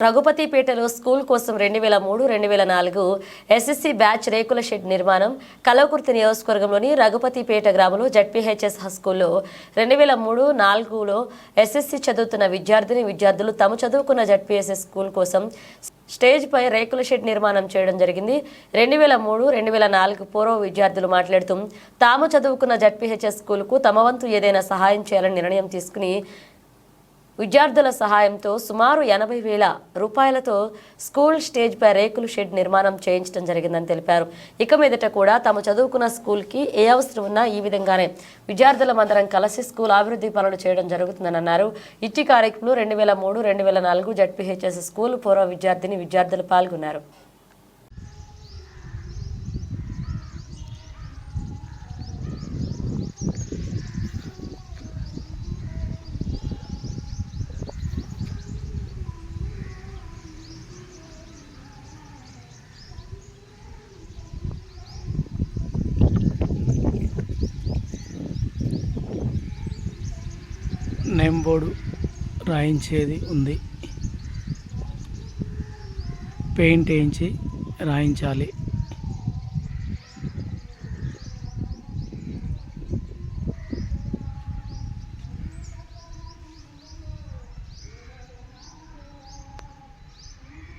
రఘుపతిపేటలో school కోసం రెండు వేల మూడు రెండు వేల నాలుగు ఎస్ఎస్సి బ్యాచ్ రేకుల షెడ్ నిర్మాణం కలవకుర్తి నియోజకవర్గంలోని రఘుపతిపేట గ్రామంలో జడ్పీహెచ్ఎస్ స్కూల్లో రెండు వేల మూడు నాలుగులో ఎస్ఎస్సి చదువుతున్న విద్యార్థిని విద్యార్థులు తాము చదువుకున్న జడ్పీహెచ్ఎస్ స్కూల్ కోసం స్టేజ్పై రేకుల షెడ్ నిర్మాణం చేయడం జరిగింది. రెండు వేల మూడు రెండు వేల నాలుగు పూర్వ విద్యార్థులు మాట్లాడుతూ తాము చదువుకున్న జడ్పీహెచ్ఎస్ స్కూల్కు తమ వంతు ఏదైనా సహాయం చేయాలని నిర్ణయం తీసుకుని విద్యార్థుల సహాయంతో సుమారు ఎనభై వేల రూపాయలతో స్కూల్ స్టేజ్పై రేకులు రేకుల షెడ్ నిర్మాణం చేయించడం జరిగిందని తెలిపారు. ఇక మీదట కూడా తాము చదువుకున్న స్కూల్కి ఏ అవసరం ఉన్నా ఈ విధంగానే విద్యార్థులమందరం కలిసి స్కూల్ అభివృద్ధి పనులు చేయడం జరుగుతుందని అన్నారు. ఇట్టి కార్యక్రమంలో రెండు వేల మూడు రెండు వేల నాలుగు జడ్పీహెచ్ఎస్ స్కూల్ పూర్వ విద్యార్థిని విద్యార్థులు పాల్గొన్నారు. నేమ్ బోర్డు రాయించేది ఉంది. పెయింట్ వేయించి రాయించాలి.